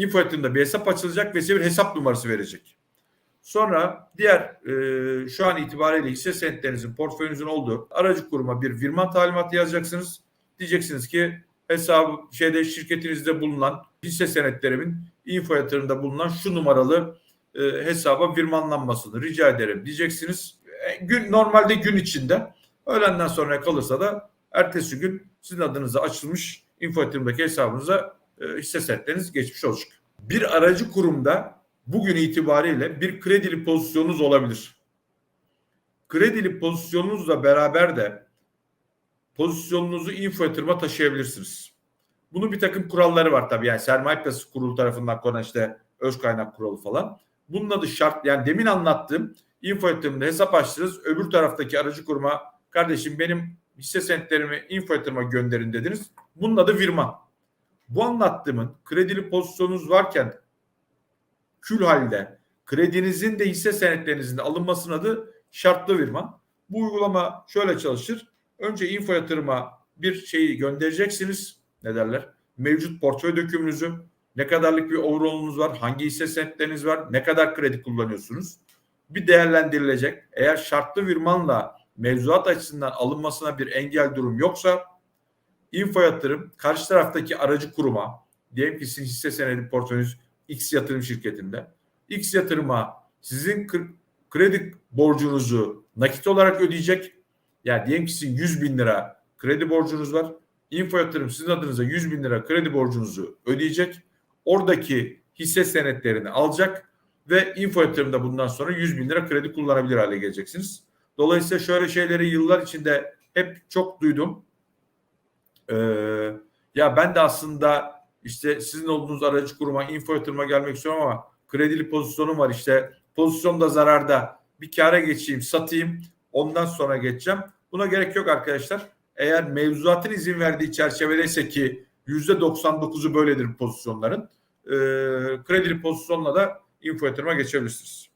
info yatırımda bir hesap açılacak ve size bir hesap numarası verecek. Sonra diğer e, şu an itibariyle hisse senetlerinizin portföyünüzün olduğu aracı kuruma bir virman talimatı yazacaksınız. Diyeceksiniz ki hesabı şeyde şirketinizde bulunan hisse senetlerimin info yatırımda bulunan şu numaralı e, hesaba virmanlanmasını rica ederim diyeceksiniz. E, gün normalde gün içinde öğlenden sonra kalırsa da ertesi gün sizin adınıza açılmış info yatırımdaki hesabınıza hisse senetleriniz geçmiş olacak. Bir aracı kurumda bugün itibariyle bir kredili pozisyonunuz olabilir. Kredili pozisyonunuzla beraber de pozisyonunuzu info yatırıma taşıyabilirsiniz. Bunun bir takım kuralları var tabii. Yani sermaye piyasası kurulu tarafından konan işte öz kaynak kuralı falan. Bunun adı şart. Yani demin anlattığım info yatırımda hesap açtınız. Öbür taraftaki aracı kuruma kardeşim benim hisse senetlerimi info yatırıma gönderin dediniz. Bunun adı virman. Bu anlattığımın kredili pozisyonunuz varken kül halde kredinizin de hisse senetlerinizin de alınmasının adı şartlı virman. Bu uygulama şöyle çalışır. Önce info yatırıma bir şeyi göndereceksiniz. Ne derler? Mevcut portföy dökümünüzü, ne kadarlık bir overall'unuz var, hangi hisse senetleriniz var, ne kadar kredi kullanıyorsunuz. Bir değerlendirilecek. Eğer şartlı virmanla mevzuat açısından alınmasına bir engel durum yoksa info yatırım karşı taraftaki aracı kuruma diyelim ki sizin hisse senedi portföyünüz X yatırım şirketinde X yatırıma sizin kredi borcunuzu nakit olarak ödeyecek. Yani diyelim ki sizin 100 bin lira kredi borcunuz var. Info yatırım sizin adınıza 100 bin lira kredi borcunuzu ödeyecek. Oradaki hisse senetlerini alacak ve info yatırımda bundan sonra 100 bin lira kredi kullanabilir hale geleceksiniz. Dolayısıyla şöyle şeyleri yıllar içinde hep çok duydum. Ee, ya ben de aslında işte sizin olduğunuz aracı kuruma, info yatırıma gelmek istiyorum ama kredili pozisyonum var işte pozisyonda zararda bir kâra geçeyim, satayım ondan sonra geçeceğim. Buna gerek yok arkadaşlar. Eğer mevzuatın izin verdiği çerçevedeyse ki %99'u böyledir pozisyonların. E, kredili pozisyonla da info yatırıma geçebilirsiniz.